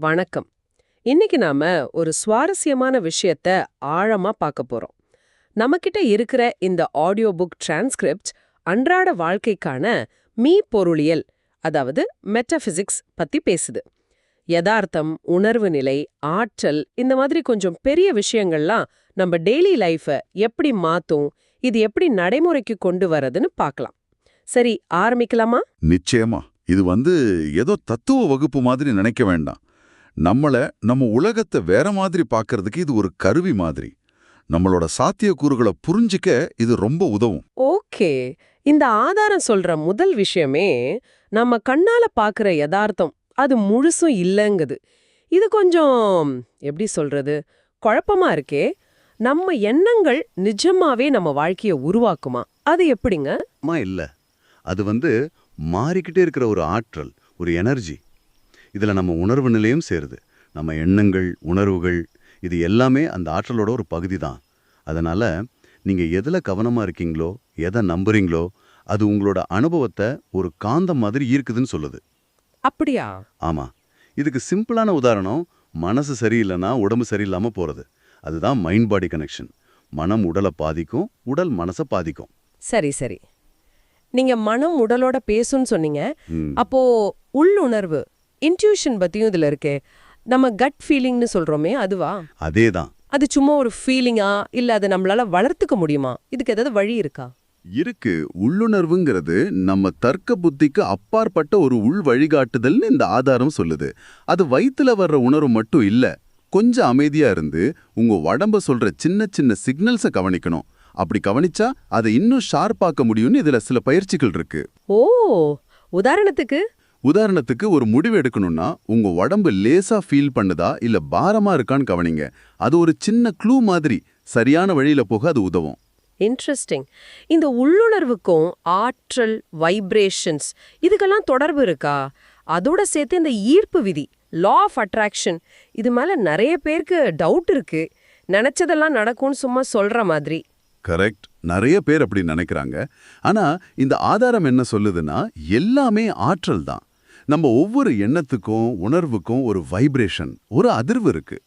வணக்கம். இன்னைக்கு நாம ஒரு சுவாரஸ்யமான விஷயத்த ஆழமா பார்க்க போறோம். நமக்கிட்ட இருக்கிற இந்த ஆடியோ புக் டிரான்ஸ்கிரிப்ட் அன்றாட வாழ்க்கைக்கான மீ பொருளியல் அதாவது மெட்டபிசிக்ஸ் பத்தி பேசுது. யதார்த்தம் உணர்வு நிலை ஆற்றல் இந்த மாதிரி கொஞ்சம் பெரிய விஷயங்கள்லாம் நம்ம டெய்லி லைஃபை எப்படி மாத்தும் இது எப்படி நடைமுறைக்கு கொண்டு வரதுன்னு பார்க்கலாம். சரி ஆரம்பிக்கலாமா? நிச்சயமா. இது வந்து ஏதோ தத்துவ வகுப்பு மாதிரி நினைக்க வேண்டாம். நம்மள நம்ம உலகத்தை வேற மாதிரி பார்க்கறதுக்கு இது ஒரு கருவி மாதிரி. நம்மளோட சாத்தியக்கூறுகளை புரிஞ்சிக்க இது ரொம்ப உதவும். ஓகே. இந்த ஆதாரம் சொல்ற முதல் விஷயமே நம்ம கண்ணால பாக்குற யதார்த்தம் அது முழுசும் இல்லங்குது. இது கொஞ்சம் எப்படி சொல்றது குழப்பமா இருக்கே? நம்ம எண்ணங்கள் நிஜமாவே நம்ம வாழ்க்கைய உருவாக்குமா? அது எப்படிங்க? மா இல்ல. அது வந்து மாறிக்கிட்டே இருக்கிற ஒரு ஆற்றல் ஒரு எனர்ஜி. இதுல நம்ம உணர்வு நிலையும் சேருது. நம்ம எண்ணங்கள் உணர்வுகள் இது எல்லாமே அந்த ஆற்றலோட ஒரு பகுதி தான். அதனால நீங்க எதுல கவனமா இருக்கீங்களோ எதை நம்புறீங்களோ அது உங்களோட அனுபவத்தை ஒரு காந்தம் மாதிரி ஈர்க்குதுன்னு சொல்லுது. அப்படியா? ஆமா. இதுக்கு சிம்பிளான உதாரணம் மனசு சரியில்லைன்னா உடம்பு சரியில்லாம போறது. அதுதான் மைண்ட் பாடி கனெக்ஷன் மனம் உடலை பாதிக்கும் உடல் மனசை பாதிக்கும். சரி சரி. நீங்க மனம் உடலோட பேசுன்னு சொன்னீங்க. அப்போ உள்ளுணர்வு இன்ட்யூஷன் பத்தியும் இதுல இருக்கே. நம்ம கட் ஃபீலிங்னு சொல்றோமே அதுவா? அதேதான். அது சும்மா ஒரு ஃபீலிங்கா இல்ல அதை நம்மளால வளர்த்துக்க முடியுமா? இதுக்கு ஏதாவது வழி இருக்கா? இருக்கு. உள்ளுணர்வுங்கிறது நம்ம தர்க்க புத்திக்கு அப்பாற்பட்ட ஒரு உள் வழிகாட்டுதல்னு இந்த ஆதாரம் சொல்லுது. அது வயித்துல வர்ற உணர்வு மட்டும் இல்ல. கொஞ்சம் அமைதியா இருந்து உங்க உடம்ப சொல்ற சின்ன சின்ன சிக்னல்ஸை கவனிக்கணும். அப்படி கவனிச்சா அதை இன்னும் ஷார்ப்பாக்க முடியும்னு இதுல சில பயிற்சிகள் இருக்கு. ஓ! உதாரணத்துக்கு உதாரணத்துக்கு ஒரு முடிவு எடுக்கணும்னா உங்க உடம்பு லேசா ஃபீல் பண்ணுதா இல்ல பாரமா இருக்கான்னு கவனிங்க. அது ஒரு சின்ன க்ளூ மாதிரி சரியான வழியில போக அது உதவும். இன்ட்ரெஸ்டிங் இந்த உள்ளுணர்வுக்கும் ஆற்றல் வைப்ரேஷன்ஸ் இதுக்கெல்லாம் தொடர்பு இருக்கா? அதோட சேர்த்து இந்த ஈர்ப்பு விதி லா ஆஃப் அட்ராக்ஷன் இது மேல நிறைய பேருக்கு டவுட் இருக்கு. நினைச்சதெல்லாம் நடக்கும்னு சும்மா சொல்ற மாதிரி. கரெக்ட் நிறைய பேர் அப்படி நினைக்கிறாங்க. ஆனா இந்த ஆதாரம் என்ன சொல்லுதுன்னா எல்லாமே ஆற்றல் தான். நம்ம ஒவ்வொரு எண்ணத்துக்கும் உணர்வுக்கும் ஒரு வைப்ரேஷன் ஒரு அதிர்வு இருக்கு.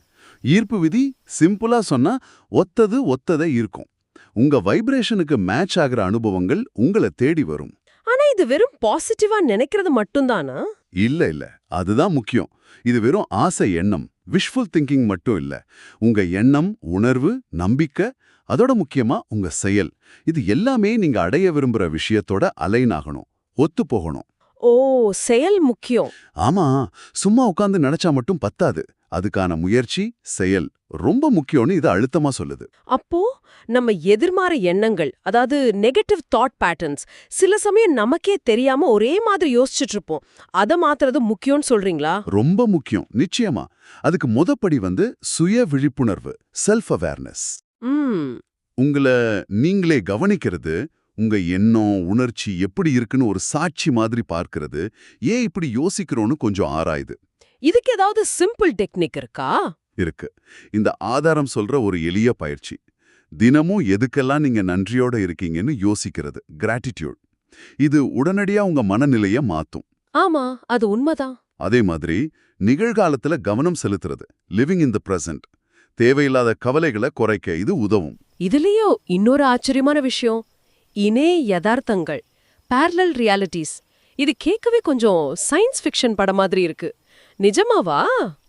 ஈர்ப்பு விதி சிம்பிளா சொன்னா ஒத்தது ஒத்ததை ஈர்க்கும். உங்க வைப்ரேஷனுக்கு மேட்ச் ஆகிற அனுபவங்கள் உங்களை தேடி வரும். ஆனா இது வெறும் பாசிட்டிவா நினைக்கிறது மட்டும்தானா? இல்ல இல்ல. அதுதான் முக்கியம். இது வெறும் ஆசை எண்ணம். விஷுவல் திங்கிங் மட்டும் இல்ல. உங்க எண்ணம் உணர்வு நம்பிக்கை அதோட முக்கியமா உங்க செயல். இது எல்லாமே நீங்க அடைய விரும்புற விஷயத்தோட அலைன் ஆகணும். ஒத்து போகணும். ஓ செயல் முக்கியம். ஆமா சும்மா உட்கார்ந்து நினைச்சா மட்டும் பத்தாது. அதுக்கான முயற்சி செயல் ரொம்ப முக்கியம்னு இது அழுத்தமா சொல்லுது. அப்போ நம்ம எதிர்மாற எண்ணங்கள் அதாவது நெகட்டிவ் தாட் பேட்டர்ன்ஸ் சில சமயம் நமக்கே தெரியாம ஒரே மாதிரி யோசிச்சுட்டு இருப்போம் அதை மாத்துறது முக்கியம்னு சொல்றீங்களா? ரொம்ப முக்கியம் நிச்சயமா. அதுக்கு முதப்படி வந்து சுய விழிப்புணர்வு செல்ஃப் அவேர்னஸ் உங்களை நீங்களே கவனிக்கிறது உங்க எண்ணம் உணர்ச்சி எப்படி இருக்குன்னு ஒரு சாட்சி மாதிரி பார்க்கிறது. ஏன் இப்படி யோசிக்கிறோன்னு கொஞ்சம் ஆராயுது. இதுக்கு ஏதாவது சிம்பிள் டெக்னிக் இருக்கா? இருக்கு. இந்த ஆதாரம் சொல்ற ஒரு எளிய பயிற்சி. தினமும் எதுக்கெல்லாம் நீங்க நன்றியோட இருக்கீங்கன்னு யோசிக்கிறது. கிராட்டிடியூட். இது உடனடியா உங்க மனநிலைய மாத்தும். ஆமா அது உண்மைதான். அதே மாதிரி நிகழ்காலத்துல கவனம் செலுத்துறது. லிவிங் இன் த பிரசன்ட் தேவையில்லாத கவலைகளை குறைக்க இது உதவும். இதுலயோ இன்னொரு ஆச்சரியமான விஷயம். இணை யதார்த்தங்கள் parallel ரியாலிட்டிஸ் இது கேட்கவே கொஞ்சம் சயின்ஸ் ஃபிக்ஷன் படம் மாதிரி இருக்கு. நிஜமாவா?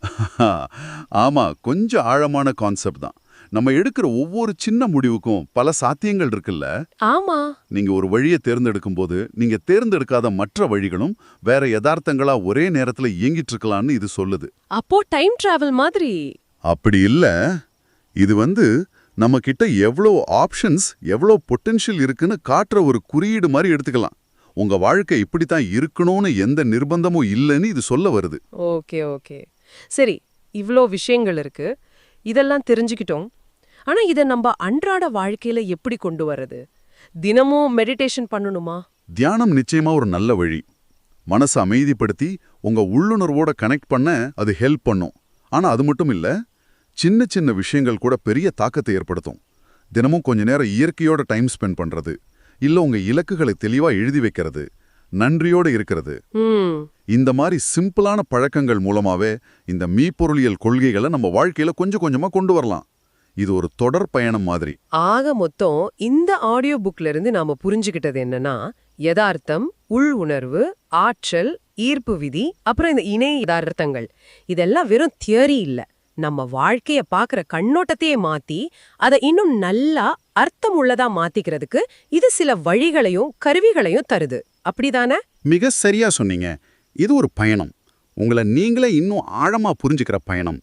ஆமா கொஞ்சம் ஆழமான கான்செப்ட் தான். நம்ம எடுக்கிற ஒவ்வொரு சின்ன முடிவுக்கும் பல சாத்தியங்கள் இருக்குல்ல? ஆமா. நீங்க ஒரு வழியை தேர்ந்தெடுக்கும் போது நீங்க தேர்ந்தெடுக்காத மற்ற வழிகளும் வேற யதார்த்தங்களா ஒரே நேரத்துல இயங்கிட்டு இருக்கலாம்னு இது சொல்லுது. அப்போ டைம் டிராவல் மாதிரி. அப்படி இல்ல. இது வந்து நம்ம கிட்ட எவ்வளோ ஆப்ஷன்ஸ் எவ்வளோ பொட்டென்ஷியல் இருக்குன்னு காட்டுற ஒரு குறியீடு மாதிரி எடுத்துக்கலாம். உங்க வாழ்க்கை இப்படித்தான் இருக்கணும்னு எந்த நிர்பந்தமும் இல்லைன்னு இது சொல்ல வருது. Okay okay. சரி இவ்ளோ விஷயங்கள் இருக்கு. இதெல்லாம் தெரிஞ்சுக்கிட்டோம். ஆனா இத நம்ம அன்றாட வாழ்க்கையில எப்படி கொண்டு வர்றது? தினமும் மெடிடேஷன் பண்ணணுமா? தியானம் நிச்சயமா ஒரு நல்ல வழி. மனசை அமைதிப்படுத்தி உங்க உள்ளுணர்வோட கனெக்ட் பண்ண அது ஹெல்ப் பண்ணும். ஆனா அது மட்டும் இல்ல சின்ன சின்ன விஷயங்கள் கூட பெரிய தாக்கத்தை ஏற்படுத்தும். தினமும் கொஞ்ச நேரம் இயற்கையோட டைம் ஸ்பெண்ட் பண்றது இல்ல உங்க இலக்குகளை தெளிவா எழுதி வைக்கிறது நன்றியோடு இருக்கிறது. இந்த மாதிரி சிம்பிளான பழக்கங்கள் மூலமாவே இந்த மீப்பொருளியல் கொள்கைகளை நம்ம வாழ்க்கையில கொஞ்சம் கொஞ்சமா கொண்டு வரலாம். இது ஒரு தொடர் பயணம் மாதிரி. ஆக மொத்தம் இந்த ஆடியோ புக்ல இருந்து நாம புரிஞ்சுக்கிட்டது என்னன்னா யதார்த்தம் உள் உணர்வு ஆற்றல் ஈர்ப்பு விதி அப்புறம் இந்த இணை யதார்த்தங்கள். இதெல்லாம் வெறும் தியரி இல்ல. நம்ம வாழ்க்கைய பாக்குற கண்ணோட்டத்தையே மாத்தி அதை இன்னும் நல்லா அர்த்தம் உள்ளதா மாத்திக்கிறதுக்கு இது சில வழிகளையும் கருவிகளையும் தருது. அப்படிதானே? மிக சரியா சொன்னீங்க. இது ஒரு பயணம். உங்களை நீங்களே இன்னும் ஆழமா புரிஞ்சுக்கிற பயணம்.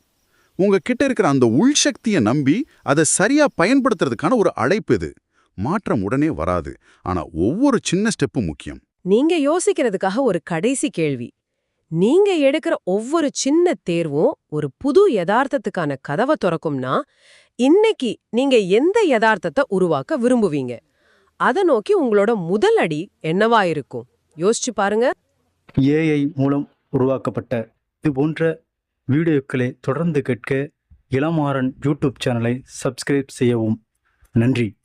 உங்ககிட்ட இருக்கிற அந்த உள்சக்தியை நம்பி அதை சரியா பயன்படுத்துறதுக்கான ஒரு அழைப்பு இது. மாற்றம் உடனே வராது. ஆனா ஒவ்வொரு சின்ன ஸ்டெப்பும் முக்கியம். நீங்க யோசிக்கிறதுக்காக ஒரு கடைசி கேள்வி. நீங்க எடுக்கிற ஒவ்வொரு சின்ன தேர்வும் ஒரு புது யதார்த்தத்துக்கான கதவை திறக்கும்னா இன்னைக்கு நீங்க எந்த யதார்த்தத்தை உருவாக்க விரும்புவீங்க? அதை நோக்கி உங்களோட முதல் அடி என்னவா இருக்கும்? யோசிச்சு பாருங்க. ஏஐ மூலம் உருவாக்கப்பட்ட இது போன்ற வீடியோக்களை தொடர்ந்து கேட்க இளமாறன் யூடியூப் சேனலை சப்ஸ்கிரைப் செய்யவும். நன்றி.